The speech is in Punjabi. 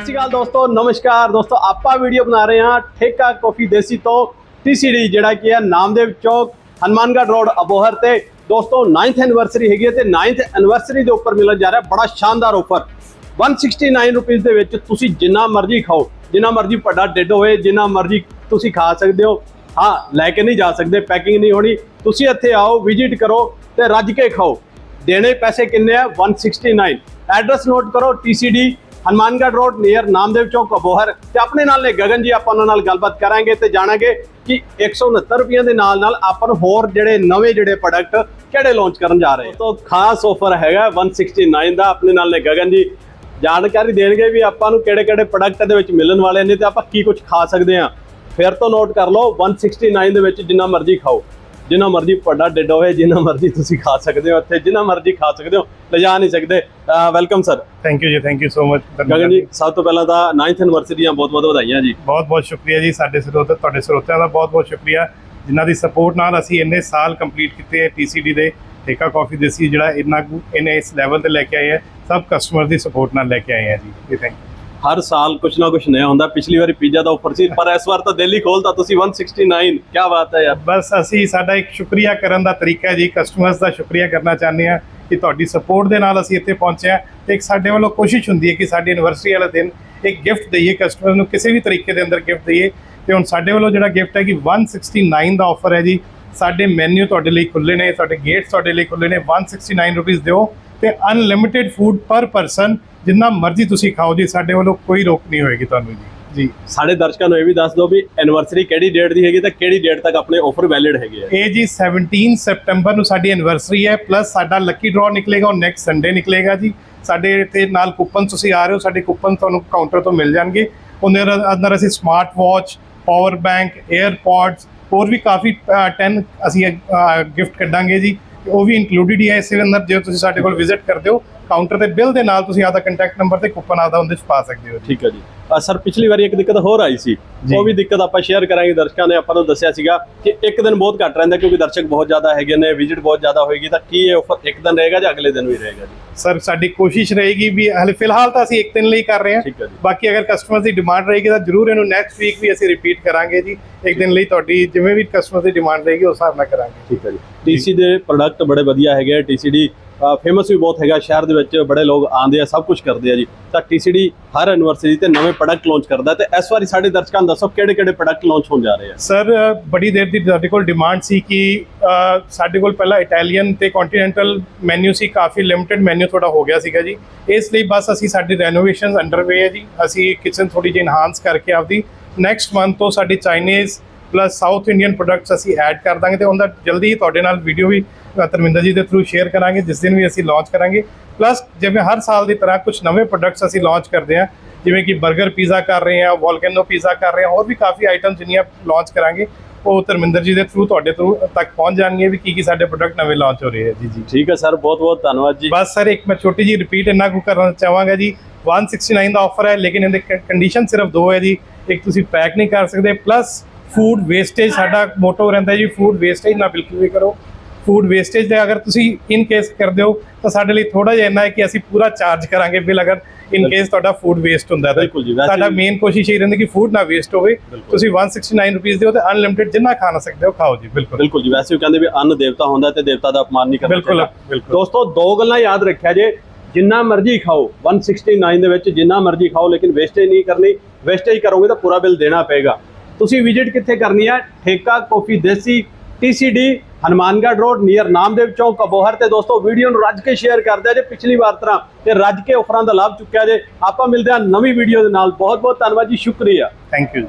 ਸਤਿ ਸ਼੍ਰੀ ਅਕਾਲ ਦੋਸਤੋ, ਨਮਸਕਾਰ। ਦੋਸਤੋ, ਆਪਾਂ ਵੀਡੀਓ ਬਣਾ ਰਹੇ ਹਾਂ ਠੇਕਾ ਕਾਫੀ ਦੇਸੀ ਤੋਂ ਟੀਸੀਡੀ ਜਿਹੜਾ ਕੀ ਹੈ ਨਾਮਦੇਵ ਚੌਕ, ਹਨੂਮਾਨਗੜ੍ਹ ਰੋਡ, ਅਬੋਹਰ ਤੇ। ਦੋਸਤੋ 9th ਐਨੀਵਰਸਰੀ ਹੈਗੀ ਹੈ ਤੇ 9th ਐਨੀਵਰਸਰੀ ਦੇ ਉੱਪਰ ਮਿਲਣ ਜਾ ਰਿਹਾ ਬੜਾ ਸ਼ਾਨਦਾਰ ਆਫਰ 169 ਰੁਪਏ ਦੇ ਵਿੱਚ ਤੁਸੀਂ ਜਿੰਨਾ ਮਰਜ਼ੀ ਖਾਓ, ਜਿੰਨਾ ਮਰਜ਼ੀ ਵੱਡਾ ਡਿੱਡ ਹੋਏ ਜਿੰਨਾ ਮਰਜ਼ੀ ਤੁਸੀਂ ਖਾ ਸਕਦੇ ਹੋ। ਹਾਂ, ਲੈ ਕੇ ਨਹੀਂ ਜਾ ਸਕਦੇ ਪੈਕਿੰਗ ਨਹੀਂ ਹੋਣੀ। ਤੁਸੀਂ ਇੱਥੇ ਆਓ ਵਿਜ਼ਿਟ ਕਰੋ ਤੇ ਰੱਜ ਕੇ ਖਾਓ। ਦੇਣੇ ਪੈਸੇ ਕਿੰਨੇ ਆ? 169 ਐਡਰੈਸ ਨੋਟ ਕਰੋ TCD Hanumangarh road near Namdev Chowk Abohar ਤੇ ਆਪਣੇ ਨਾਲ ਨੇ ਗਗਨ ਜੀ, ਆਪਾਂ ਉਹਨਾਂ ਨਾਲ ਗੱਲਬਾਤ ਕਰਾਂਗੇ ਤੇ ਜਾਣਾਂਗੇ ਕਿ 169 ਰੁਪਈਆਂ ਦੇ ਨਾਲ ਨਾਲ ਆਪਾਂ ਨੂੰ ਹੋਰ ਜਿਹੜੇ ਨਵੇਂ ਜਿਹੜੇ ਪ੍ਰੋਡਕਟ ਕਿਹੜੇ ਲਾਂਚ ਕਰਨ ਜਾ ਰਹੇ ਆ? ਤੋਂ ਖਾਸ ਆਫਰ ਹੈਗਾ 169 ਦਾ, ਆਪਣੇ ਨਾਲ ਨੇ ਗਗਨ ਜੀ। ਜਾਣਕਾਰੀ ਦੇਣਗੇ ਵੀ ਆਪਾਂ ਨੂੰ ਕਿਹੜੇ ਕਿਹੜੇ ਪ੍ਰੋਡਕਟ ਦੇ ਵਿੱਚ ਮਿਲਣ ਵਾਲੇ ਨੇ ਤੇ ਆਪਾਂ ਕੀ ਕੁਝ ਖਾ ਸਕਦੇ ਹਾਂ ਫਿਰ ਤੋਂ ਨੋਟ ਕਰ ਲਓ 169 ਦੇ ਵਿੱਚ ਜਿੰਨਾ ਮਰਜ਼ੀ ਖਾਓ। ਜਿੰਨਾ ਮਰਜ਼ੀ ਵੱਡਾ ਡਿੱਡ ਹੋਵੇ ਜਿੰਨਾ ਮਰਜ਼ੀ ਤੁਸੀਂ ਖਾ ਸਕਦੇ ਹੋ ਇੱਥੇ ਜਿੰਨਾ ਮਰਜ਼ੀ ਖਾ ਸਕਦੇ ਹੋ ਲਿਜਾ ਨਹੀਂ ਸਕਦੇ। Welcome sir thank you ji thank you so much Gagan ji ਸਭ ਤੋਂ ਪਹਿਲਾਂ ਤਾਂ 9th ਐਨਵਰਸਰੀ ਦੀਆਂ ਬਹੁਤ ਬਹੁਤ ਵਧਾਈਆਂ ਜੀ। ਬਹੁਤ ਬਹੁਤ ਸ਼ੁਕਰੀਆ ਜੀ ਸਾਡੇ ਸਰੋਤ ਤੁਹਾਡੇ ਸਰੋਤਿਆਂ ਦਾ ਬਹੁਤ ਬਹੁਤ ਸ਼ੁਕਰੀਆ। ਜਿਨ੍ਹਾਂ ਦੀ ਸਪੋਰਟ ਨਾਲ ਅਸੀਂ ਇੰਨੇ ਸਾਲ ਕੰਪਲੀਟ ਕੀਤੇ ਹੈ ਟੀਸੀਡੀ ਦੇ ਠੇਕਾ ਕਾਫੀ ਦੇਸੀ ਜਿਹੜਾ ਇੰਨਾ ਇਹਨੇ ਇਸ ਲੈਵਲ ਤੇ ਲੈ ਕੇ ਆਏ ਹੈ ਸਭ ਕਸਟਮਰ ਦੀ ਸਪੋਰਟ ਨਾਲ ਲੈ ਕੇ ਆਏ ਹੈ ਜੀ। ਥੈਂਕ ਹਰ ਸਾਲ ਕੁਛ ਨਾ ਕੁਛ ਨਇਆ ਹੁੰਦਾ। ਪਿਛਲੀ ਵਾਰੀ ਪੀਜ਼ਾ ਦਾ ਆਫਰ ਸੀ, ਪਰ ਇਸ ਵਾਰ ਤਾਂ ਦਿੱਲੀ ਖੋਲਤਾ, ਤੁਸੀਂ 169 ਕੀ ਬਾਤ ਹੈ ਯਾਰ। ਬਸ ਅਸੀਂ, ਸਾਡਾ ਇੱਕ ਸ਼ੁਕਰੀਆ ਕਰਨ ਦਾ ਤਰੀਕਾ ਜੀ ਕਸਟਮਰਸ ਦਾ ਸ਼ੁਕਰੀਆ ਕਰਨਾ ਚਾਹੁੰਦੇ ਹਾਂ ਕਿ ਤੁਹਾਡੀ ਸਪੋਰਟ ਦੇ ਨਾਲ ਅਸੀਂ ਇੱਥੇ ਪਹੁੰਚੇ ਹਾਂ ਤੇ ਇੱਕ ਸਾਡੇ ਵੱਲੋਂ ਕੋਸ਼ਿਸ਼ ਹੁੰਦੀ ਹੈ ਕਿ ਸਾਡੀ ਐਨਵਰਸਰੀ ਵਾਲੇ ਦਿਨ ਇੱਕ ਗਿਫਟ ਦਈਏ ਕਸਟਮਰ ਨੂੰ ਕਿਸੇ ਵੀ ਤਰੀਕੇ ਦੇ ਅੰਦਰ ਗਿਫਟ ਦਈਏ। ਤੇ ਹੁਣ ਸਾਡੇ ਵੱਲੋਂ ਜਿਹੜਾ ਗਿਫਟ ਹੈ ਕਿ 169 ਦਾ ਆਫਰ ਹੈ ਜੀ। ਸਾਡੇ ਮੈਨੂ ਤੁਹਾਡੇ ਲਈ ਖੁੱਲੇ ਨੇ, ਸਾਡੇ ਗੇਟਸ ਤੁਹਾਡੇ ਲਈ ਖੁੱਲੇ ਨੇ। 169 ਰੁਪੀਸ ਦਿਓ। ਤੇ ਅਨਲਿਮਿਟਿਡ ਫੂਡ ਪਰ ਪਰਸਨ ਜਿੰਨਾ ਮਰਜ਼ੀ ਤੁਸੀਂ ਖਾਓ ਜੀ ਸਾਡੇ ਵੱਲੋਂ ਕੋਈ ਰੋਕ ਨਹੀਂ ਹੋਏਗੀ ਤੁਹਾਨੂੰ ਜੀ। ਜੀ। ਸਾਡੇ ਦਰਸ਼ਕਾਂ ਨੂੰ ਇਹ ਵੀ ਦੱਸ ਦਿਓ ਵੀ ਐਨਵਰਸਰੀ ਕਿਹੜੀ ਡੇਟ ਦੀ ਹੈਗੀ ਤੇ ਕਿਹੜੀ ਡੇਟ ਤੱਕ ਆਪਣੇ ਆਫਰ ਵੈਲਿਡ ਹੈਗੇ ਆ। ਇਹ ਜੀ 17 ਸੈਪਟੈਂਬਰ ਨੂੰ ਸਾਡੀ ਐਨਵਰਸਰੀ ਹੈ ਪਲੱਸ ਸਾਡਾ ਲੱਕੀ ਡਰਾਅ ਨਿਕਲੇਗਾ ਉਹ ਨੈਕਸਟ ਸੰਡੇ ਨਿਕਲੇਗਾ ਜੀ। ਸਾਡੇ ਇੱਥੇ ਨਾਲ ਕੂਪਨ ਤੁਸੀਂ ਆ ਰਹੇ ਹੋ ਸਾਡੇ ਕੂਪਨ ਤੁਹਾਨੂੰ ਕਾਊਂਟਰ ਤੋਂ ਮਿਲ ਜਾਣਗੇ। ਉਹਦੇ ਅੰਦਰ- ਅਸੀਂ smart watch power bank AirPods ਹੋਰ ਵੀ ਕਾਫੀ 10 ਅਸੀਂ ਗਿਫਟ ਕੱਢਾਂਗੇ ਜੀ। ਤੇ ਉਹ ਵੀ ਇਨਕਲੂਡਡ ਹੀ ਹੈ, ਇਸੇ ਦੇ ਅੰਦਰ ਜੇ ਤੁਸੀਂ ਸਾਡੇ ਕੋਲ ਵਿਜ਼ਿਟ ਕਰਦੇ ਹੋ ਕਾਊਂਟਰ ਤੇ ਬਿੱਲ ਦੇ ਨਾਲ ਤੁਸੀਂ ਆਦਾ ਕੰਟੈਕਟ ਨੰਬਰ ਤੇ ਕੂਪਨ ਆਦਾ ਉਹਦੇ ਚ ਪਾ ਸਕਦੇ ਹੋ ਜੀ। ਠੀਕ ਹੈ ਜੀ। ਸਰ ਪਿਛਲੀ ਵਾਰੀ ਇੱਕ ਦਿੱਕਤ ਹੋਰ ਆਈ ਸੀ। ਉਹ ਵੀ ਦਿੱਕਤ ਆਪਾਂ ਸ਼ੇਅਰ ਕਰਾਂਗੇ। ਦਰਸ਼ਕਾਂ ਨੇ ਆਪਾਂ ਨੂੰ ਦੱਸਿਆ ਸੀਗਾ ਕਿ ਇੱਕ ਦਿਨ ਬਹੁਤ ਘੱਟ ਰਹਿੰਦਾ ਕਿਉਂਕਿ ਦਰਸ਼ਕ ਬਹੁਤ ਜ਼ਿਆਦਾ ਹੈਗੇ ਨੇ ਵਿਜ਼ਿਟ ਬਹੁਤ ਜ਼ਿਆਦਾ ਹੋਏਗੀ ਤਾਂ ਕੀ ਇਹ ਆਫਰ ਇੱਕ ਦਿਨ ਰਹੇਗਾ ਜਾਂ ਅਗਲੇ ਦਿਨ ਵੀ ਰਹੇਗਾ ਜੀ? ਸਰ ਸਾਡੀ ਕੋਸ਼ਿਸ਼ ਰਹੇਗੀ ਵੀ ਹਲੇ ਫਿਲਹਾਲ ਤਾਂ ਅਸੀਂ ਇੱਕ ਦਿਨ ਲਈ ਕਰ ਰਹੇ ਹਾਂ। ਠੀਕ ਹੈ ਜੀ। ਬਾਕੀ ਅਗਰ ਕਸਟਮਰ ਦੀ ਡਿਮਾਂਡ ਰਹੇਗੀ ਤਾਂ ਜਰੂਰ ਇਹਨੂੰ ਨੈਕਸਟ ਵੀਕ ਵੀ ਅਸੀਂ ਰਿਪੀਟ ਕਰਾਂਗੇ ਜੀ। ਇੱਕ ਦਿਨ ਲਈ ਤੁਹਾਡੀ ਜਿਵੇਂ ਵੀ ਕਸਟਮਰ ਦੀ ਡਿਮਾਂਡ ਰਹੇਗੀ ਉਸ ਹਿਸਾਬ ਨਾਲ ਕਰਾਂਗੇ। ਠੀਕ ਹੈ ਜੀ। ਟੀਸੀ ਦੇ ਪ੍ਰੋਡਕਟ ਬੜੇ ਵਧੀਆ ਹੈਗੇ ਆ। ਟੀਸੀਡੀ ਫੇਮਸ ਵੀ ਬਹੁਤ ਹੈਗਾ, ਸ਼ਹਿਰ ਦੇ ਵਿੱਚ ਬੜੇ ਲੋਕ ਆਉਂਦੇ ਆ, ਸਭ ਕੁਝ ਕਰਦੇ ਆ ਜੀ। ਤਾਂ ਟੀਸੀਡੀ ਹਰ ਐਨਵਰਸਰੀ ਤੇ ਨਵੇਂ ਪ੍ਰੋਡਕਟ ਲਾਂਚ ਕਰਦਾ ਤੇ ਇਸ ਵਾਰੀ ਸਾਡੇ ਦਰਸ਼ਕਾਂ ਨੂੰ ਦੱਸੋ ਕਿਹੜੇ ਕਿਹੜੇ ਪ੍ਰੋਡਕਟ ਲਾਂਚ ਹੋਣ ਜਾ ਰਹੇ ਆ? ਸਰ ਬੜੀ ਦੇਰ ਦੀ ਸਾਡੇ ਕੋਲ ਡਿਮਾਂਡ ਸੀ ਕਿ ਸਾਡੇ ਕੋਲ ਪਹਿਲਾਂ ਇਟਾਲੀਅਨ ਤੇ ਕੰਟੀਨੈਂਟਲ ਮੈਨੂ ਸੀ, ਕਾਫੀ ਲਿਮਟਿਡ ਮੈਨੂ ਥੋੜਾ ਹੋ ਗਿਆ ਸੀਗਾ ਜੀ। ਇਸ ਲਈ ਬਸ ਅਸੀਂ ਸਾਡੀ ਰੈਨੋਵੇਸ਼ਨਸ ਅੰਡਰਵੇ ਹੈ ਜੀ। ਅਸੀਂ ਕਿਚਨ ਥੋੜੀ ਜਿਹੀ ਇਨਹਾਂਸ ਕਰਕੇ ਆਪਦੀ ਨੈਕਸਟ ਮੰਥ ਤੋਂ ਸਾਡੀ Chinese plus south Indian products ਅਸੀਂ ਐਡ ਕਰ ਦਾਂਗੇ ਤੇ ਉਹਦਾ ਜਲਦੀ ਹੀ ਤੁਹਾਡੇ ਨਾਲ ਵੀਡੀਓ ਵੀ ਧਰਮਿੰਦਰ ਜੀ ਦੇ ਥਰੂ ਸ਼ੇਅਰ ਕਰਾਂਗੇ ਜਿਸ ਦਿਨ ਵੀ ਅਸੀਂ ਲਾਂਚ ਕਰਾਂਗੇ। ਪਲੱਸ ਜਿਵੇਂ ਹਰ ਸਾਲ ਦੀ ਤਰ੍ਹਾਂ ਕੁਝ ਨਵੇਂ ਪ੍ਰੋਡਕਟਸ ਅਸੀਂ ਲਾਂਚ ਕਰਦੇ ਹਾਂ ਜਿਵੇਂ ਕਿ 버ਗਰ ਪੀਜ਼ਾ ਕਰ ਰਹੇ ਹਾਂ ਵੋਲਕੈਨੋ ਪੀਜ਼ਾ ਕਰ ਰਹੇ ਹਾਂ ਹੋਰ ਵੀ ਕਾਫੀ ਆਈਟਮ ਜਿੰਨੀਆਂ ਲਾਂਚ ਕਰਾਂਗੇ ਉਹ ਧਰਮਿੰਦਰ ਜੀ ਦੇ ਥਰੂ ਤੁਹਾਡੇ ਥਰੂ ਤੱਕ ਪਹੁੰਚ ਜਾਣਗੇ ਵੀ ਕੀ ਕੀ ਸਾਡੇ ਪ੍ਰੋਡਕਟ ਨਵੇਂ ਲਾਂਚ ਹੋ ਰਹੇ ਹੈ। ਜੀ ਜੀ। ਠੀਕ ਹੈ ਸਰ ਬਹੁਤ ਬਹੁਤ ਧੰਨਵਾਦ ਜੀ। ਬਸ ਸਰ ਇੱਕ ਮੈਂ ਛੋਟੀ ਜੀ ਰਿਪੀਟ ਇੰਨਾ ਕੁ ਕਰਨਾ ਚਾਹਾਂਗਾ ਜੀ। 169 ਦਾ ਆਫਰ ਹੈ ਲੇਕਿਨ ਇਹਦੇ ਕੰਡੀਸ਼ਨ ਸਿਰਫ ਦੋ ਹੈ ਜੀ। ਇੱਕ ਤੁਸੀਂ ਪੈਕ ਨਹੀਂ ਕਰ ਸਕਦੇ ਪਲੱਸ ਫੂਡ ਵੇਸਟੇਜ ਸਾਡਾ ਮੋਟੋ ਰਹਿੰਦਾ ਜੀ ਫੂਡ ਵੇਸਟੇਜ ਨਾ ਬਿਲਕੁਲ ਵੀ ਕਰੋ। ਫੂਡ ਵੇਸਟੇਜ ਦੇ ਅਗਰ ਤੁਸੀਂ ਇਨ ਕੇਸ ਕਰਦੇ ਹੋ ਤਾਂ ਸਾਡੇ ਲਈ ਥੋੜਾ ਜਿਹਾ ਇੰਨਾ ਹੈ ਕਿ ਅਸੀਂ ਪੂਰਾ ਚਾਰਜ ਕਰਾਂਗੇ ਬਿੱਲ ਅਗਰ ਇਨ ਕੇਸ ਤੁਹਾਡਾ ਫੂਡ ਵੇਸਟ ਹੁੰਦਾ ਤਾਂ ਬਿਲਕੁਲ ਜੀ, ਵੈਸੇ ਸਾਡਾ ਮੇਨ ਕੋਸ਼ਿਸ਼ ਇਹ ਰਹਿੰਦੀ ਕਿ ਫੂਡ ਨਾ ਵੇਸਟ ਹੋਵੇ। ਤੁਸੀਂ 169 ਰੁਪਏ ਦਿਓ ਤੇ ਅਨਲਿਮਿਟਿਡ ਜਿੰਨਾ ਖਾਣਾ ਸਕਦੇ ਹੋ ਖਾਓ ਜੀ ਬਿਲਕੁਲ ਬਿਲਕੁਲ ਜੀ ਵੈਸੇ ਵੀ ਕਹਿੰਦੇ ਵੀ ਅੰਨ ਦੇਵਤਾ ਹੁੰਦਾ ਤੇ ਦੇਵਤਾ ਦਾ ਅਪਮਾਨ ਨਹੀਂ ਕਰਨਾ ਚਾਹੀਦਾ। ਬਿਲਕੁਲ। ਦੋਸਤੋ ਦੋ ਗੱਲਾਂ ਯਾਦ ਰੱਖਿਆ ਜੇ ਜਿੰਨਾ ਮਰਜ਼ੀ ਖਾਓ 169 ਦੇ ਵਿੱਚ ਜਿੰਨਾ ਮਰਜ਼ੀ ਖਾਓ ਲੇਕਿਨ ਵੇਸਟੇਜ ਨਹੀਂ ਕਰਨੀ ਵੇਸਟੇਜ ਕਰੋਗੇ ਤਾਂ ਪੂਰਾ ਬਿੱਲ ਦੇਣਾ ਪਏਗਾ ਤੁਸੀਂ ਵਿਜ਼ਿਟ ਕਿੱਥੇ ਕਰਨੀ ਹੈ ਠੇਕਾ ਕਾਫੀ ਦੇਸੀ TCD Hanumangarh road near Namdev Chowk Abohar ਤੇ ਦੋਸਤੋ ਵੀਡੀਓ ਨੂੰ ਰੱਜ ਕੇ ਸ਼ੇਅਰ ਕਰਦੇ ਜੇ ਪਿਛਲੀ ਵਾਰ ਤਰ੍ਹਾਂ ਤੇ ਰੱਜ ਕੇ ਆਫਰਾਂ ਦਾ ਲਾਭ ਚੁੱਕਿਆ ਜੇ। ਆਪਾਂ ਮਿਲਦੇ ਹਾਂ ਨਵੀਂ ਵੀਡੀਓ ਦੇ ਨਾਲ। ਬਹੁਤ ਬਹੁਤ ਧੰਨਵਾਦ ਜੀ, ਸ਼ੁਕਰੀਆ। Thank you